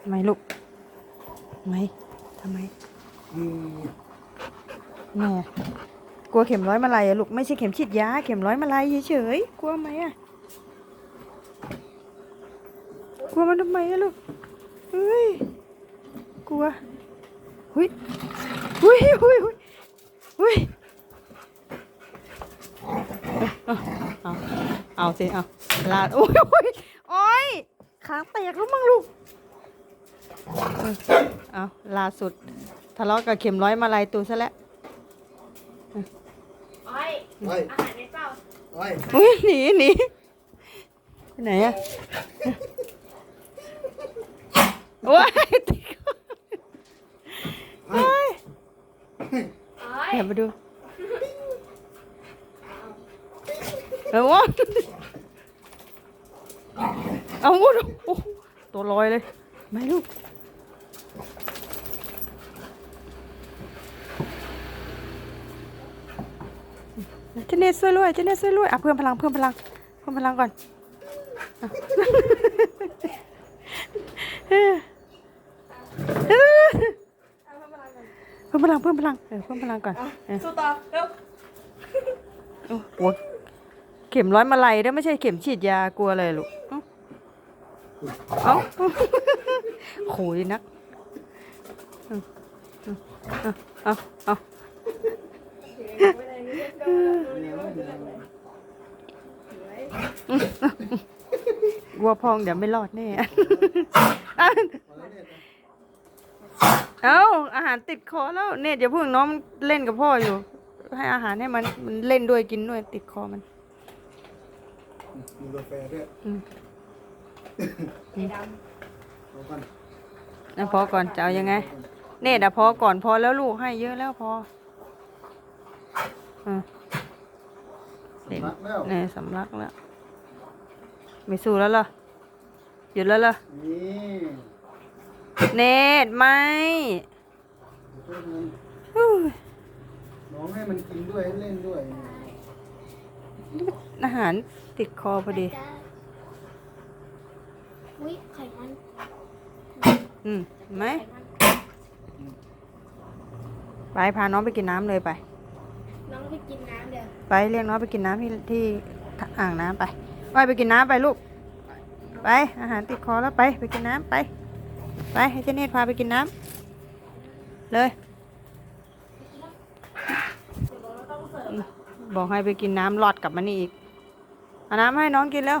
ทำไมลูกทำไมทำไมอืมแม่กลัวเข็มร้อยมาลัยอะลูกไม่ใช่เข็มฉีดยาเข็มร้อยมาลัยเฉยๆกลัวไหมอะกลัวมันทำไมอะลูกเฮ้ยกลัวหุยหุยหุยหุยหุยเอาเอาเอาสิเอาลาดโอ้ยโอ้ยโอ้ย ขางแตกแล้วมั้งลูกเอาล่าสุด ทะเลาะกับเข็มร้อยมาลัยตัวซะแล้วอ้อยไอ้อาหารในเปล่าไอ้อุ้ยหนีหนีไปไหนอะโอ้ยติดอโอ้ยอ้อยเดี๋ยวมาดูเอาวะ เอาวะโอ้ตัวลอยเลย ไม่ลูกเจเนสช่วยด้วยเจเนสช่วยด้วยอะเพิ่มพลังเพิ่มพลังเพิ่มพลังก่อนอะเพิ่มพลังเพิ่มพลังเออเพิ่มพลังก่อนเออสู้ต่อเร็วโอ้โหเข็มร้อยมาลัยด้วยไม่ใช่เข็มฉีดยากลัวเลยลูก เอ้าเอ้าโขยนักเอาเอาเอากลัวพองเดี๋ยวไม่รอดแน่ เอ้าอาหารติดคอแล้วเนี่ยเดี๋ยวพวกน้องมันเล่นกับพ่ออยู่ ให้อาหารให้มันมันเล่นด้วยกินด้วยติดคอมันมีกาแฟด้วย อืมไอ้ดเอากันนะพอก่อนจะเอายังไง เนตอะพอก่อนพอแล้วลูกให้เยอะแล้วพออะเด็กนักแล้วเนี่ยสำลักแล้ว ไม่สู้แล้วเหรอหยุดแล้วเหรอนี่เนตไม่เดี๋ยวมันอุ้ยน้องให้มันกินด้วยให้เล่นด้วย อาหารติดคอพอดีำอุ้ยไข่มัน อืมเห็นไหมไข่มันไปพาน้องไปกินน้ำเลยไป น้องไปกินน้ำเดี๋ยวไปเรียกน้องไปกินน้ำที่ที่อ่างน้ำไปไปไปกินน้ำไปลูก ไปอาหารติดคอแล้วไปไปกินน้ำไป ไปให้เจเนตพาไปกินน้ำเลยเดี๋ยวเราต้องเสิร์ฟบอกให้ไปกินน้ำหลอดกลับมานี่อีกเอาน้ำให้น้องกินแล้ว